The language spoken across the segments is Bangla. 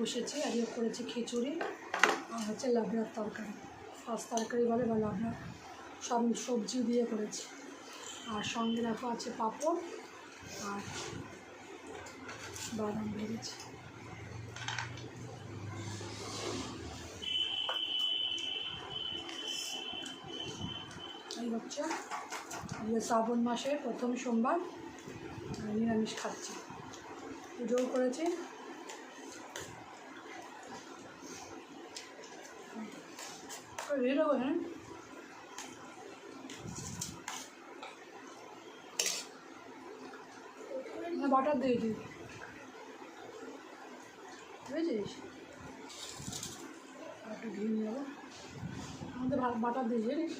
বসেছি আজকে করেছি খিচুড়ি আর হচ্ছে লাবড়ার তরকারি। ফার্স্ট তরকারি বলে বা লাবড়া। সব সবজি দিয়ে করেছি। আর সঙ্গে দেখো আছে পাঁপড় আর বাদাম ভেজেছি। এই হচ্ছে শ্রাবণ মাসের প্রথম সোমবার নিরামিষ খাচ্ছি। পুজোও করেছি। বেরোবো হ্যাঁ না বাটার দিয়েছি বুঝেছিস একটু ঘি নিয়ে যাব আমাদের বাটার দিয়েছি জানিস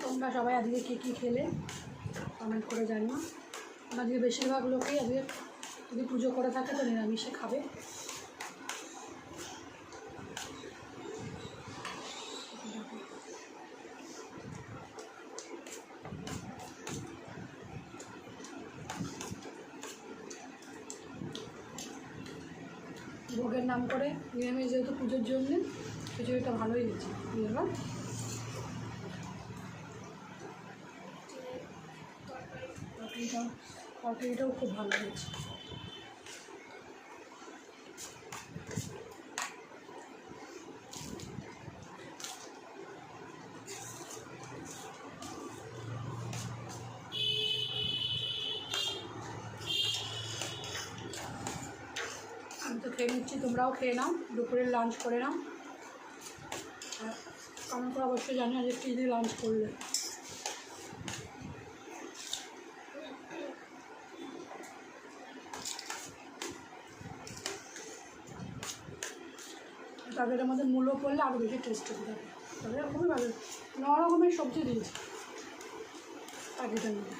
তোমরা সবাই আজকে কী কী খেলে? কমেন্ট করে জানিও। আজকে বেশিরভাগ লোকই আজকে যদি পুজো করে থাকে তো নিরামিষে খাবে। ভোগের নাম করে নিরামিষ যেহেতু পুজোর জন্য, খিচুড়িটা ভালোই হয়েছে। এবার তরকারিটাও তরকারিটাও খুব ভালো হয়েছে। আমি তো খেয়ে নিচ্ছি, তোমরাও খেয়ে নাও দুপুরের লাঞ্চ করে নাও। করে অবশ্যই জানি আজকে কী দিয়ে লাঞ্চ করলে। তাদের মধ্যে মূল্য করলে আরও বেশি টেস্ট হবে তবে খুবই ভালো। ন রকমের সবজি দিয়েছে। প্যাকেটের মধ্যে।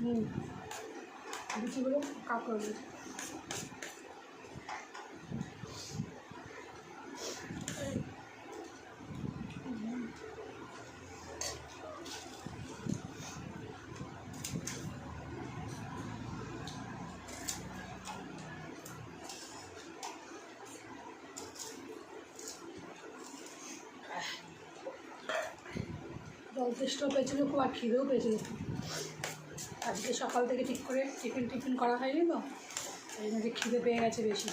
হুম। লুচিগুলো কাঁকড়া তেষ্টাও পেয়েছিল, খুব আর খিদেও পেয়েছিল। আজকে সকাল থেকে ঠিক করে টিফিন টিফিন করা হয়নি তো, এই জন্য খিদে পেয়ে গেছে বেশি।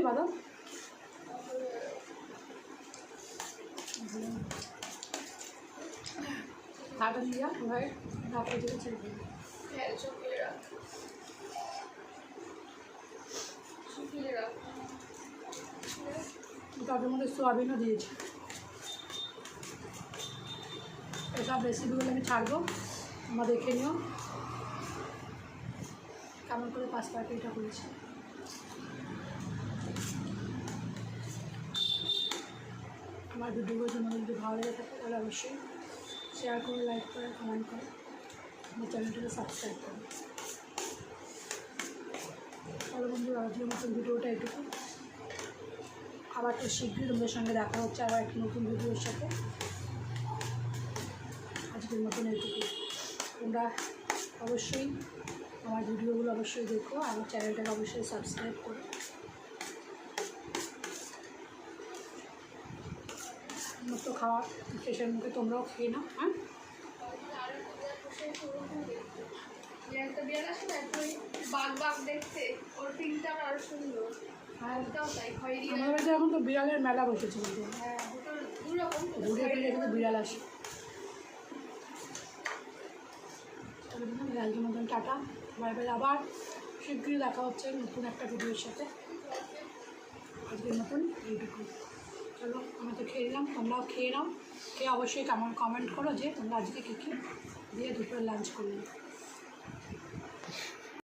ভেঙে বাদাম ঢাকা দিয়ে ভাই ঢাকা দিয়ে ছেড়ে দিই হ্যাঁ তাদের মধ্যে সোয়াবিনও দিয়েছি। এসব রেসিপিগুলো আমি ছাড়বো। তোমরা দেখে নিও। কেমন করে পাঁচ তরকারিটা করেছি। আমার ভিডিওগুলো তোমাদের যদি ভালো লেগে থাকে, তাহলে অবশ্যই শেয়ার করে লাইক করে কমেন্ট করে। আমার চ্যানেলটাকে সাবস্ক্রাইব করো। তাহলে বন্ধুরা, আজকের মতন ভিডিওটা এটুকু। আবার তো শীঘ্রই তোমাদের সঙ্গে দেখা হচ্ছে আবার একটি নতুন ভিডিওর সাথে। আজকের মতন এইটুকু তোমরা অবশ্যই আমার ভিডিওগুলো অবশ্যই দেখো, আমার চ্যানেলটাকে অবশ্যই সাবস্ক্রাইব করো। খাওয়া শেষের মুখে তোমরাও খেয়ে নাও হ্যাঁ? একটা বাঘ বাঘ দেখতে ওর আরও সুন্দর। বাড়িতে এখন তো বিড়ালের মেলা বসেছে কিন্তু হ্যাঁ ঘুরে ফিরে বিড়াল আসে। আজকের মতন টাটা। বাই বাই আবার শীঘ্রই দেখা হচ্ছে নতুন একটা ভিডিওর সাথে। আজকের মতন এইটুকু চলো, আমি তো খেয়ে নিলাম, তোমরাও খেয়ে নাও। খেয়ে অবশ্যই কেমন কমেন্ট করো যে তোমরা আজকে কী কী দিয়ে দুপুরে লাঞ্চ করলে।